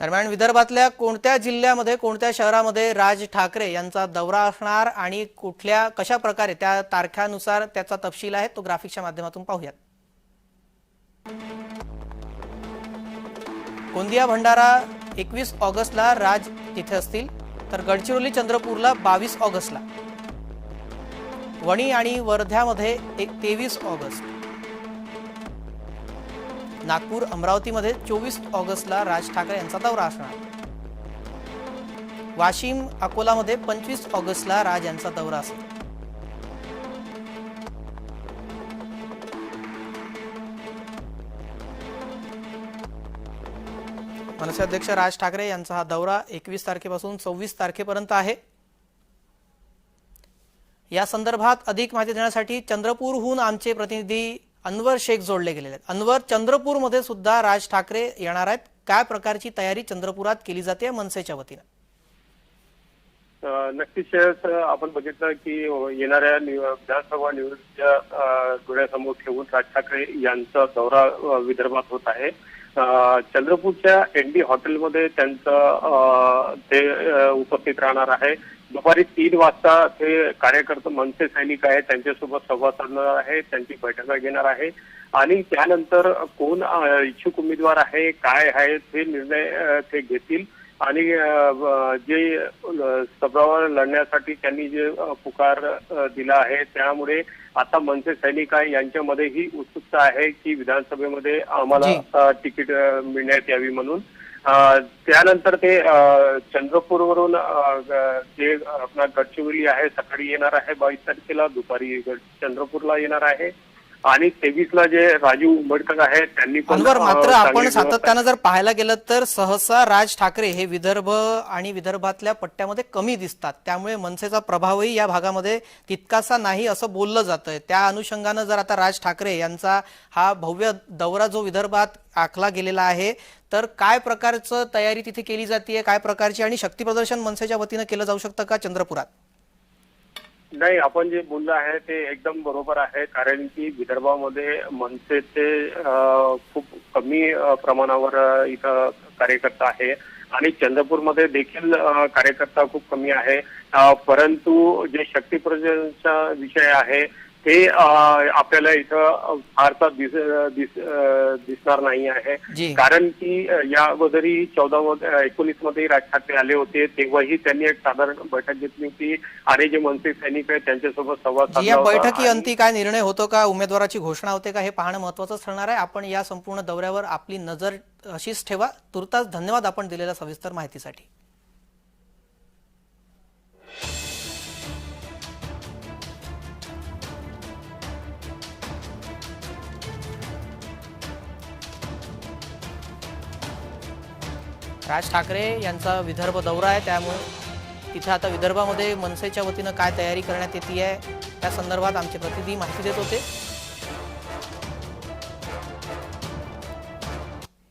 दरम्यान विदर्भातल्या कोणत्या जिल्ह्यामध्ये कोणत्या शहरामध्ये राज ठाकरे यांचा दौरा असणार आणि कुठल्या कशा प्रकारे त्या तारख्यानुसार त्याचा तपशील आहे तो ग्राफिकच्या माध्यमातून पाहूयात. गोंदिया भंडारा एकवीस ऑगस्टला राज तिथे असतील तर गडचिरोली चंद्रपूरला बावीस ऑगस्टला. वणी आणि वर्ध्यामध्ये एक तेवीस ऑगस्ट. नागपूर अमरावतीमध्ये चोवीस ऑगस्टला राज ठाकरे यांचा दौरा असणार. वाशिम अकोलामध्ये पंचवीस ऑगस्टला राज यांचा दौरा असेल. मनसे अध्यक्ष राज ठाकरे यांचा हा दौरा एकवीस तारखेपासून सव्वीस तारखेपर्यंत आहे. या संदर्भात अधिक माहिती देण्यासाठी चंद्रपूरहून आमचे प्रतिनिधी अनवर शेख जोडले गेलेले आहेत. अनवर चंद्रपूरमध्ये सुद्धा राज ठाकरे येणार आहेत. काय प्रकारची तयारी चंद्रपुरात केली जाते मनसेच्या वतीनं? नक्कीच आपण बघितलं की येणाऱ्या विधानसभा निवडणुकीच्या डोळ्यासमोर ठेवून राज ठाकरे यांचा दौरा विदर्भात होत आहे. चंद्रपूरच्या एनडी हॉटेलमध्ये त्यांचं ते उपस्थित राहणार आहे. दुपारी तीन वाजता ते कार्यकर्ते मनसे सैनिक आहेत त्यांच्यासोबत संवाद साधणार आहे त्यांची बैठका घेणार आहे. आणि त्यानंतर कोण इच्छुक उमेदवार आहे काय आहे ते निर्णय ते घेतील. आणि जे सभावर लढण्यासाठी त्यांनी जे पुकार दिला आहे त्यामुळे आता मनसे सैनिक आहे यांच्यामध्ये ही उत्सुकता आहे की विधानसभेमध्ये आम्हाला तिकीट मिळण्यात यावी म्हणून. त्यानंतर ते चंद्रपूरवरून जे आपला गडचिरोली आहे सकाळी येणार आहे बावीस तारखेला दुपारी चंद्रपूरला येणार आहे. आणि तेवीसला जे राजू उंबडकर आहे त्यांनी पण मात्र आपण सातत्यानं जर पाहायला गेलं तर सहसा राज ठाकरे हे विदर्भ आणि विदर्भातल्या पट्ट्यामध्ये कमी दिसतात. त्यामुळे मनसेचा प्रभावही या भागामध्ये तितकासा नाही असं बोललं जातंय. त्या अनुषंगानं जर आता राज ठाकरे यांचा हा भव्य दौरा जो विदर्भात आखला गेलेला आहे तर काय प्रकारचं तयारी तिथे केली जाते काय प्रकारची आणि शक्ती प्रदर्शन मनसेच्या वतीनं केलं जाऊ शकतं का चंद्रपुरात? नाही आपण जे बोललं आहे ते एकदम बरोबर आहे कारण की विदर्भामध्ये मनसेचे खूप कमी प्रमाणावर इथं कार्यकर्ता आहे. आणि चंद्रपूरमध्ये देखील कार्यकर्ता खूप कमी आहे. परंतु जे शक्ती विषय आहे ते आपल्याला इथं फारसा दिस दिसणार नाही आहे. कारण की या अगोदरी चौदा एकोणीसमध्ये राज ठाकरे आले होते तेव्हाही त्यांनी एक साधारण बैठक घेतली होती. आणि जे मनसे सैनिक आहेत त्यांच्यासोबत संवाद साधला या. बैठकी अंती काय निर्णय होतो का उमेदवाराची घोषणा होते का हे पाहणं महत्वाचं ठरणार आहे. आपण या संपूर्ण दौऱ्यावर आपली नजर अशीच ठेवा. तुर्तास धन्यवाद आपण दिलेल्या सविस्तर माहितीसाठी. राज ठाकरे यांचा विदर्भ दौरा आहे त्यामुळे तिथे आता विदर्भामध्ये मनसेच्या वतीनं काय तयारी करण्यात येते आहे त्या संदर्भात आमचे प्रतिनिधी माहिती देत होते.